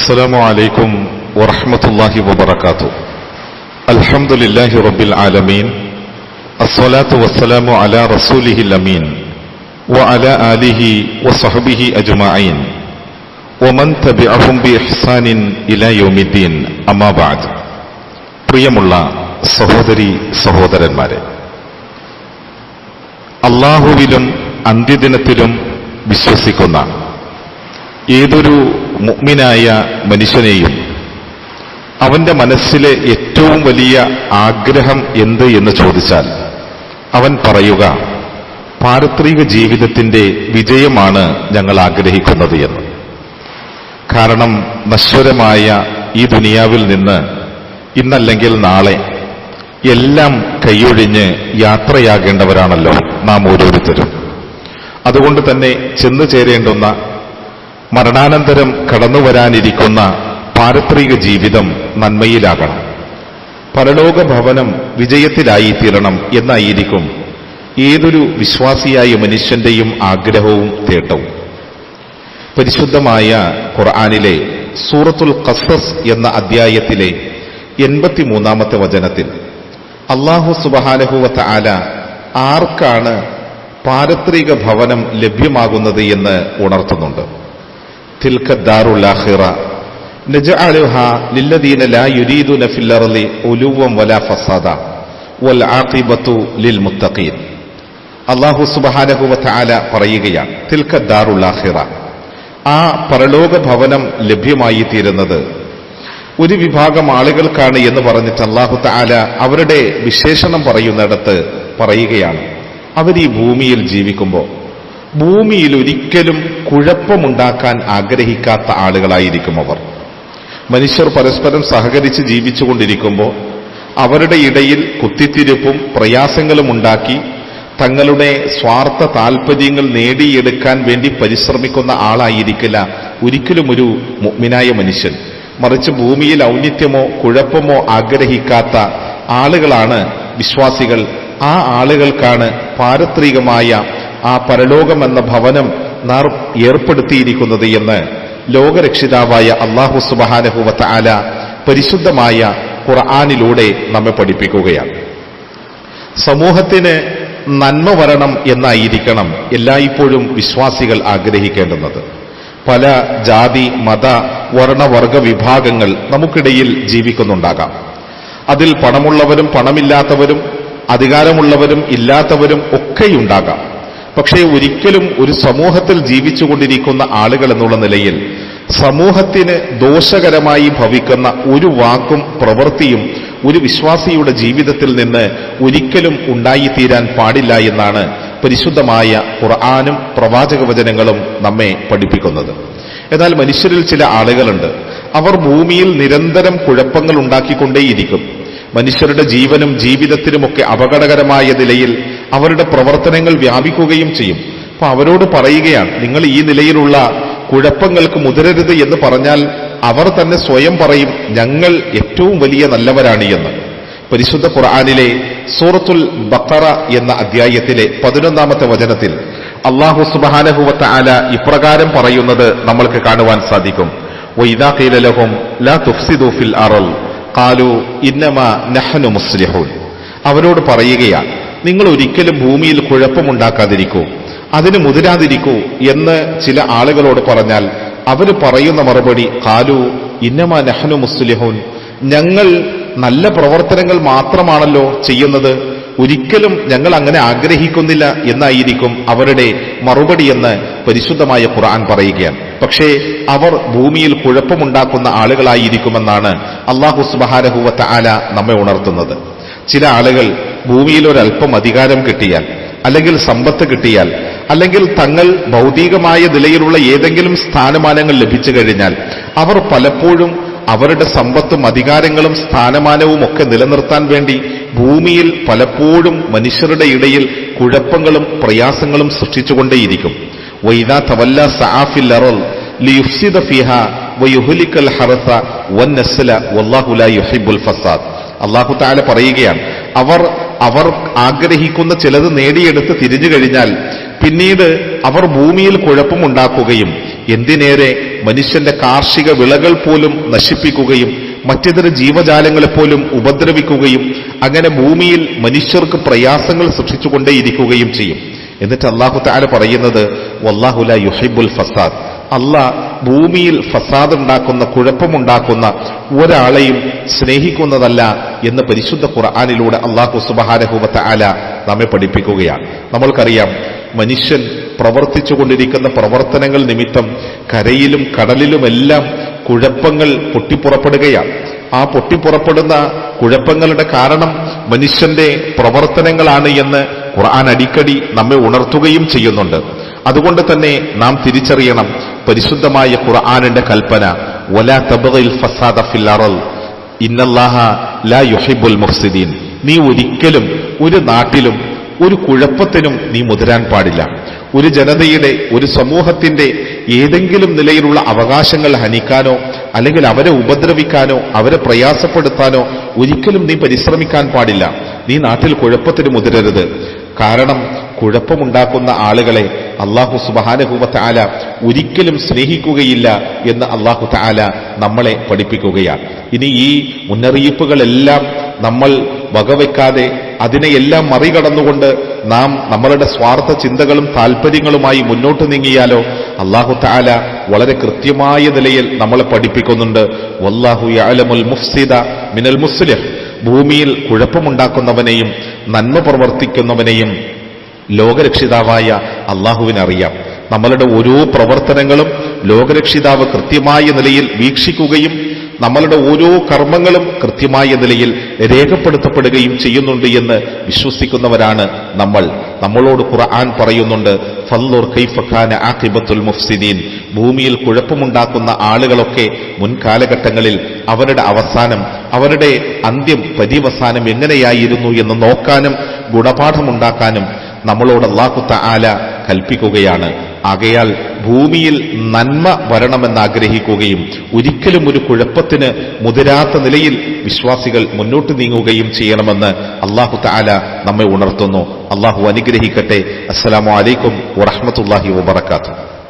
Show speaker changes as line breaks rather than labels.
السلام عليكم ورحمة الله وبركاته الحمد لله رب العالمين الصلاة والسلام على رسوله الأمين وعلى آله وصحبه أجمعين ومن تبعهم بإحسان إلى يوم الدين أما بعد പ്രിയമുള്ള സഹോദരി സഹോദരന്മാരെ അള്ളാഹുവിലും അന്ത്യദിനത്തിലും വിശ്വസിക്കുന്ന ഏതൊരു മുഗ്മിനായ മനുഷ്യനെയും അവന്റെ മനസ്സിലെ ഏറ്റവും വലിയ ആഗ്രഹം എന്ത് എന്ന് ചോദിച്ചാൽ അവൻ പറയുക പാരത്രിക ജീവിതത്തിന്റെ വിജയമാണ് ഞങ്ങൾ ആഗ്രഹിക്കുന്നത് എന്ന്. കാരണം നശ്വരമായ ഈ ദുനിയാവിൽ നിന്ന് ഇന്നല്ലെങ്കിൽ നാളെ എല്ലാം കൈയൊഴിഞ്ഞ് യാത്രയാകേണ്ടവരാണല്ലോ നാം ഓരോരുത്തരും. അതുകൊണ്ട് തന്നെ ചെന്നു ചേരേണ്ടുന്ന മരണാനന്തരം കടന്നുവരാനിരിക്കുന്ന പാരത്രിക ജീവിതം നന്മയിലാകണം. പരലോക ഭവനം വിജയത്തിലായിത്തീരണം എന്നായിരിക്കും ഏതൊരു വിശ്വാസിയായ മനുഷ്യന്റെയും ആഗ്രഹവും തേട്ടവും. പരിശുദ്ധമായ ഖുർആാനിലെ സൂറത്തുൽ കസസ് എന്ന അധ്യായത്തിലെ എൺപത്തിമൂന്നാമത്തെ വചനത്തിൽ അള്ളാഹു സുബഹാനഹുവത്ത ആല ആർക്കാണ് പാരത്രിക ഭവനം ലഭ്യമാകുന്നത് എന്ന് ഉണർത്തുന്നുണ്ട്. തിൽക്ക ദാറുല്ലാഹിറ നജഅലുഹ ലില്ലദീന ലാ യുരീദുന ഫിൽ അർളി ഉലുവൻ വലാ ഫസാദ. വൽ ആഖിബത്തു ലിൽ മുത്തഖീൻ. അല്ലാഹു സുബ്ഹാനഹു വ തആല പറയുകയാണ് തിൽക്ക ആ പരലോക ഭവനം ലഭ്യമായി തീരുന്നത് ഒരു വിഭാഗം ആളുകൾക്കാണ് എന്ന് പറഞ്ഞിട്ട് അള്ളാഹു താല അവരുടെ വിശേഷണം പറയുന്നിടത്ത് പറയുകയാണ് അവർ ഈ ഭൂമിയിൽ ജീവിക്കുമ്പോൾ ഭൂമിയിൽ ഒരിക്കലും കുഴപ്പമുണ്ടാക്കാൻ ആഗ്രഹിക്കാത്ത ആളുകളായിരിക്കും അവർ. മനുഷ്യർ പരസ്പരം സഹകരിച്ച് ജീവിച്ചുകൊണ്ടിരിക്കുമ്പോൾ അവരുടെ ഇടയിൽ കുത്തിത്തിരിപ്പും പ്രയാസങ്ങളും ഉണ്ടാക്കി തങ്ങളുടെ സ്വാർത്ഥ താൽപര്യങ്ങൾ നേടിയെടുക്കാൻ വേണ്ടി പരിശ്രമിക്കുന്ന ആളായിരിക്കില്ല ഒരിക്കലും ഒരു മുഗ്മിനായ മനുഷ്യൻ. മറിച്ച് ഭൂമിയിൽ ഔന്നിത്യമോ കുഴപ്പമോ ആഗ്രഹിക്കാത്ത ആളുകളാണ് വിശ്വാസികൾ. ആ ആളുകൾക്കാണ് പാരത്രികമായ ആ പരലോകമെന്ന ഭവനം നാം ഏർപ്പെടുത്തിയിരിക്കുന്നത് എന്ന് ലോകരക്ഷിതാവായ അള്ളാഹു സുബാനഹുവത്ത ആല പരിശുദ്ധമായ ഖുർആാനിലൂടെ നമ്മെ പഠിപ്പിക്കുകയാണ്. സമൂഹത്തിന് നന്മ വരണം എന്നായിരിക്കണം എല്ലായ്പ്പോഴും വിശ്വാസികൾ ആഗ്രഹിക്കേണ്ടുന്നത്. പല ജാതി മത വർണവർഗ വിഭാഗങ്ങൾ നമുക്കിടയിൽ ജീവിക്കുന്നുണ്ടാകാം. അതിൽ പണമുള്ളവരും പണമില്ലാത്തവരും അധികാരമുള്ളവരും ഇല്ലാത്തവരും ഒക്കെയുണ്ടാകാം. പക്ഷേ ഒരിക്കലും ഒരു സമൂഹത്തിൽ ജീവിച്ചുകൊണ്ടിരിക്കുന്ന ആളുകൾ എന്നുള്ള നിലയിൽ സമൂഹത്തിന് ദോഷകരമായി ഭവിക്കുന്ന ഒരു വാക്കും പ്രവൃത്തിയും ഒരു വിശ്വാസിയുടെ ജീവിതത്തിൽ നിന്ന് ഒരിക്കലും ഉണ്ടായിത്തീരാൻ പാടില്ല എന്നാണ് പരിശുദ്ധമായ ഖുർആാനും പ്രവാചക വചനങ്ങളും നമ്മെ പഠിപ്പിക്കുന്നത്. എന്നാൽ മനുഷ്യരിൽ ചില ആളുകളുണ്ട്. അവർ ഭൂമിയിൽ നിരന്തരം കുഴപ്പങ്ങൾ ഉണ്ടാക്കിക്കൊണ്ടേയിരിക്കും. മനുഷ്യരുടെ ജീവനും ജീവിതത്തിനുമൊക്കെ അപകടകരമായ നിലയിൽ അവരുടെ പ്രവർത്തനങ്ങൾ വ്യാപിക്കുകയും ചെയ്യും. അപ്പൊ അവരോട് പറയുകയാണ് നിങ്ങൾ ഈ നിലയിലുള്ള കുഴപ്പങ്ങൾക്ക് മുതിരരുത് എന്ന് പറഞ്ഞാൽ അവർ തന്നെ സ്വയം പറയും ഞങ്ങൾ ഏറ്റവും വലിയ നല്ലവരാണ് എന്ന്. പരിശുദ്ധ ഖുർആാനിലെ സൂറത്തുൽ ബക്കറ എന്ന അധ്യായത്തിലെ പതിനൊന്നാമത്തെ വചനത്തിൽ അള്ളാഹു സുബാനഹുവത്ത ആല ഇപ്രകാരം പറയുന്നത് നമ്മൾക്ക് കാണുവാൻ സാധിക്കും. അവരോട് പറയുകയാണ് നിങ്ങൾ ഒരിക്കലും ഭൂമിയിൽ കുഴപ്പമുണ്ടാക്കാതിരിക്കൂ അതിന് മുതിരാതിരിക്കൂ എന്ന് ചില ആളുകളോട് പറഞ്ഞാൽ അവർ പറയുന്ന മറുപടി കാലു ഇന്നമ നെഹ്നു മുസ്ലിഹൂൻ. ഞങ്ങൾ നല്ല പ്രവർത്തനങ്ങൾ മാത്രമാണല്ലോ ചെയ്യുന്നത് ഒരിക്കലും ഞങ്ങൾ അങ്ങനെ ആഗ്രഹിക്കുന്നില്ല എന്നായിരിക്കും അവരുടെ മറുപടി എന്ന് പരിശുദ്ധമായ ഖുർആൻ പറയുകയാണ്. പക്ഷേ അവർ ഭൂമിയിൽ കുഴപ്പമുണ്ടാക്കുന്ന ആളുകളായിരിക്കുമെന്നാണ് അള്ളാഹു സുബാരഹുവത്ത ആല നമ്മെ ഉണർത്തുന്നത്. ചില ആളുകൾ ഭൂമിയിൽ ഒരല്പം അധികാരം കിട്ടിയാൽ അല്ലെങ്കിൽ സമ്പത്ത് കിട്ടിയാൽ അല്ലെങ്കിൽ തങ്ങൾ ഭൗതികമായ നിലയിലുള്ള ഏതെങ്കിലും സ്ഥാനമാനങ്ങൾ ലഭിച്ചു കഴിഞ്ഞാൽ അവർ പലപ്പോഴും അവരുടെ സമ്പത്തും അധികാരങ്ങളും സ്ഥാനമാനവും ഒക്കെ നിലനിർത്താൻ വേണ്ടി ഭൂമിയിൽ പലപ്പോഴും മനുഷ്യരുടെ ഇടയിൽ കുഴപ്പങ്ങളും പ്രയാസങ്ങളും സൃഷ്ടിച്ചുകൊണ്ടേയിരിക്കും. വൈദാ തവല്ല സആഫിൽ അറൽ ലിയുഫ്സിദ ഫിഹ വയുഹുലിക്കൽ ഹറസ വന്നസ്ല വല്ലാഹു ലാ യുഹിബ്ബുൽ ഫസാദ്. അള്ളാഹു താല പറയുകയാണ്. അവർ അവർ ആഗ്രഹിക്കുന്ന ചിലത് നേടിയെടുത്ത് തിരിഞ്ഞു കഴിഞ്ഞാൽ പിന്നീട് അവർ ഭൂമിയിൽ കുഴപ്പമുണ്ടാക്കുകയും എന്തിനേറെ മനുഷ്യന്റെ കാർഷിക വിളകൾ പോലും നശിപ്പിക്കുകയും മറ്റിതര ജീവജാലങ്ങളെപ്പോലും ഉപദ്രവിക്കുകയും അങ്ങനെ ഭൂമിയിൽ മനുഷ്യർക്ക് പ്രയാസങ്ങൾ സൃഷ്ടിച്ചുകൊണ്ടേയിരിക്കുകയും ചെയ്യും. എന്നിട്ട് അള്ളാഹു താല പറയുന്നത് വല്ലാഹുല യുഹൈബുൽ ഫസാദ്. അള്ളാഹ് ഭൂമിയിൽ ഫസാദ് ഉണ്ടാക്കുന്ന കുഴപ്പമുണ്ടാക്കുന്ന ഒരാളെയും സ്നേഹിക്കുന്നതല്ല എന്ന് പരിശുദ്ധ ഖുർആാനിലൂടെ അള്ളാഹു സുബഹാനഹുബത്ത ആല നമ്മെ പഠിപ്പിക്കുകയാണ്. നമ്മൾക്കറിയാം മനുഷ്യൻ പ്രവർത്തിച്ചു കൊണ്ടിരിക്കുന്ന പ്രവർത്തനങ്ങൾ നിമിത്തം കരയിലും കടലിലുമെല്ലാം കുഴപ്പങ്ങൾ പൊട്ടിപ്പുറപ്പെടുകയാണ്. ആ പൊട്ടിപ്പുറപ്പെടുന്ന കുഴപ്പങ്ങളുടെ കാരണം മനുഷ്യന്റെ പ്രവർത്തനങ്ങളാണ് എന്ന് ഖുർആൻ അടിക്കടി നമ്മെ ഉണർത്തുകയും ചെയ്യുന്നുണ്ട്. അതുകൊണ്ട് തന്നെ നാം തിരിച്ചറിയണം പരിശുദ്ധമായ ഖുർആാനിന്റെ കൽപ്പന ഫസാദ ഇന്നല്ലാഹ ലാ യുഹിബുൽ മുഫ്സിദീൻ. നീ ഒരിക്കലും ഒരു നാട്ടിലും ഒരു കുഴപ്പത്തിനും നീ മുതിരാൻ പാടില്ല. ഒരു ജനതയുടെ ഒരു സമൂഹത്തിന്റെ ഏതെങ്കിലും നിലയിലുള്ള അവകാശങ്ങൾ ഹനിക്കാനോ അല്ലെങ്കിൽ അവരെ ഉപദ്രവിക്കാനോ അവരെ പ്രയാസപ്പെടുത്താനോ ഒരിക്കലും നീ പരിശ്രമിക്കാൻ പാടില്ല. നീ നാട്ടിൽ കുഴപ്പത്തിന് മുതിരരുത്. കാരണം കുഴപ്പമുണ്ടാക്കുന്ന ആളുകളെ അള്ളാഹു സുബാനഹുബ ആല ഒരിക്കലും സ്നേഹിക്കുകയില്ല എന്ന് അള്ളാഹു താല നമ്മളെ പഠിപ്പിക്കുകയാണ്. ഇനി ഈ മുന്നറിയിപ്പുകളെല്ലാം നമ്മൾ വകവെക്കാതെ അതിനെയെല്ലാം മറികടന്നുകൊണ്ട് നാം നമ്മളുടെ സ്വാർത്ഥ ചിന്തകളും താല്പര്യങ്ങളുമായി മുന്നോട്ട് നീങ്ങിയാലോ അള്ളാഹു താല വളരെ കൃത്യമായ നിലയിൽ നമ്മളെ പഠിപ്പിക്കുന്നുണ്ട്. വല്ലാഹു മുഫ്സിദ മിനൽ മുസ്ലിഹ്. ഭൂമിയിൽ കുഴപ്പമുണ്ടാക്കുന്നവനെയും നന്മ പ്രവർത്തിക്കുന്നവനെയും ലോകരക്ഷിതാവായ അള്ളാഹുവിനറിയാം. നമ്മളുടെ ഓരോ പ്രവർത്തനങ്ങളും ലോകരക്ഷിതാവ് കൃത്യമായ നിലയിൽ വീക്ഷിക്കുകയും നമ്മളുടെ ഓരോ കർമ്മങ്ങളും കൃത്യമായ നിലയിൽ രേഖപ്പെടുത്തപ്പെടുകയും ചെയ്യുന്നുണ്ട് എന്ന് വിശ്വസിക്കുന്നവരാണ് നമ്മൾ. നമ്മളോട് ഖുർആൻ പറയുന്നുണ്ട് ഫല്ലൂർ കൈഫഖാന ആഖിബത്തുൽ മുഫ്സിദീൻ. ഭൂമിയിൽ കുഴപ്പമുണ്ടാക്കുന്ന ആളുകളൊക്കെ മുൻകാലഘട്ടങ്ങളിൽ അവരുടെ അവസാനം അവരുടെ അന്ത്യം പര്യവസാനം എങ്ങനെയായിരുന്നു എന്ന് നോക്കാനും ഗുണപാഠമുണ്ടാക്കാനും നമ്മളോട് അള്ളാഹുത്ത ആല കൽപ്പിക്കുകയാണ്. ആകയാൽ ഭൂമിയിൽ നന്മ വരണമെന്ന് ആഗ്രഹിക്കുകയും ഒരിക്കലും ഒരു കുഴപ്പത്തിന് മുതിരാത്ത നിലയിൽ വിശ്വാസികൾ മുന്നോട്ട് നീങ്ങുകയും ചെയ്യണമെന്ന് അള്ളാഹു താല നമ്മെ ഉണർത്തുന്നു. അള്ളാഹു അനുഗ്രഹിക്കട്ടെ. അസ്സലാമു അലൈക്കും വറഹമത്തല്ലാഹി വബർക്കാത്തു